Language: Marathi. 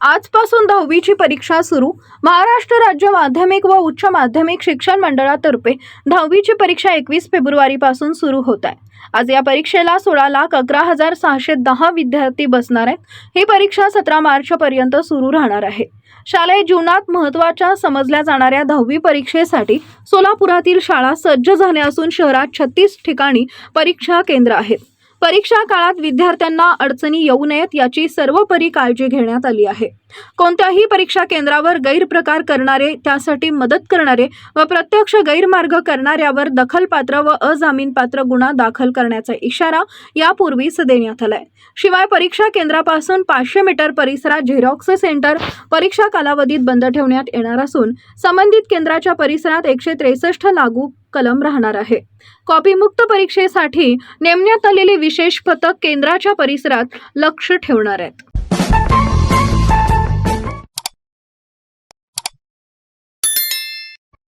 आजपासून दहावीची परीक्षा सुरू. महाराष्ट्र राज्य माध्यमिक व उच्च माध्यमिक शिक्षण मंडळातर्फे दहावीची परीक्षा एकवीस फेब्रुवारीपासून सुरू होत आहे. आज या परीक्षेला सोळा लाख अकरा हजार सहाशे दहा विद्यार्थी बसणार आहेत. ही परीक्षा सतरा मार्चपर्यंत सुरू राहणार आहे. शालेय जीवनात महत्त्वाच्या समजल्या जाणाऱ्या दहावी परीक्षेसाठी सोलापुरातील शाळा सज्ज झाल्या असून शहरात छत्तीस ठिकाणी परीक्षा केंद्र आहेत. परीक्षा काळात विद्यार्थ्यांना अडचणी येऊ नयेत याची सर्वपरी काळजी घेण्यात आली आहे. कोणत्याही परीक्षा केंद्रावर गैरप्रकार करणारे त्यासाठी मदत करणारे व प्रत्यक्ष गैरमार्ग करणाऱ्यावर दखलपात्र व अजामीनपात्र गुन्हा दाखल करण्याचा इशारा यापूर्वीच देण्यात आलाय. शिवाय परीक्षा केंद्रापासून पाचशे मीटर परिसरात झेरॉक्स सेंटर परीक्षा कालावधीत बंद ठेवण्यात येणार असून संबंधित केंद्राच्या परिसरात एकशे त्रेसष्ट लागू कलम राहणार आहे. कॉपीमुक्त परीक्षेसाठी नेमण्यात आलेली विशेष पथक केंद्राच्या परिसरात लक्ष ठेवणार आहेत.